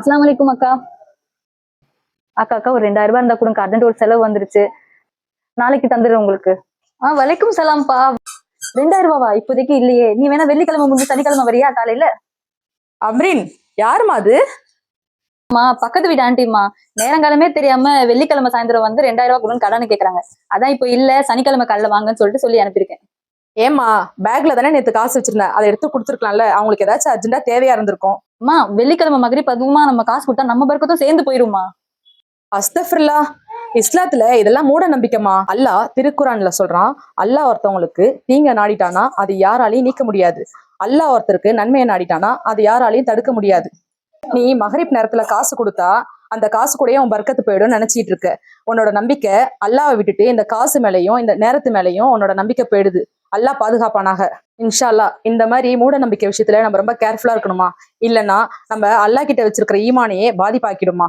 அஸ்லாம் வலைக்கும் அக்கா. அக்கா அக்கா ஒரு ரெண்டாயிரம் ரூபாய் இருந்தா கொடுங்க. அர்ஜென்ட் ஒரு செலவு வந்துருச்சு. நாளைக்கு தந்துடுறேன் உங்களுக்கு. ஆ வலைக்கும் சலாம்ப்பா. ரெண்டாயிரம் ரூபாவா? இப்போதைக்கு இல்லையே. நீ வேணா வெள்ளிக்கிழமை முடிஞ்சு சனிக்கிழமை வரியா காலையில? அம்ரின் யாரும்மா அது? அம்மா பக்கத்து வீட்டு ஆண்டிம்மா. நேரங்காலமே தெரியாம வெள்ளிக்கிழமை சாயந்தரம் வந்து ரெண்டாயிரம் ரூபாய் கொடுன்னு கடனை கேக்குறாங்க. அதான் இப்போ இல்ல சனிக்கிழமை காலைல வாங்கன்னு சொல்லிட்டு சொல்லி அனுப்பியிருக்கேன். ஏம்மா பேக்ல தானே நேத்து காசு வச்சிருந்தேன். அதை எடுத்து கொடுத்துருக்கலாம்ல. அவங்களுக்கு ஏதாச்சும் அர்ஜென்டா தேவையா இருந்திருக்கும். அம்மா வெள்ளிக்கிழமை மகிரி பதுமா நம்ம காசு கொடுத்தா நம்ம பறக்கத்தும் சேர்ந்து போயிருமா? அஸ்தஃபிர்லா இஸ்லாத்துல இதெல்லாம் மூட நம்பிக்கைமா அல்லாஹ் திருக்குறான்ல சொல்றான் அல்லாஹ் ஒருத்தவங்களுக்கு தீங்க நாடிட்டானா அது யாராலையும் நீக்க முடியாது. அல்லாஹ் ஒருத்தருக்கு நன்மையை நாடிட்டானா அது யாராலையும் தடுக்க முடியாது. நீ மகரிப் நேரத்துல காசு கொடுத்தா அந்த காசு கூடயே உன் பர்க்கத்து போயிடும் நினைச்சிட்டு இருக்க. உன்னோட நம்பிக்கை அல்லாவை விட்டுட்டு இந்த காசு மேலையும் இந்த நேரத்து மேலயும் உன்னோட நம்பிக்கை போயிடுது. அல்லாஹ் பாதுகாப்பானாக. இன்ஷா அல்லாஹ் இந்த மாதிரி மூட நம்பிக்கை விஷயத்துல நம்ம ரொம்ப கேர்ஃபுல்லா இருக்கணுமா? இல்லைன்னா நம்ம அல்லாஹ் கிட்ட வச்சிருக்கிற ஈமானையே பாதிப்பாக்கிடுமா?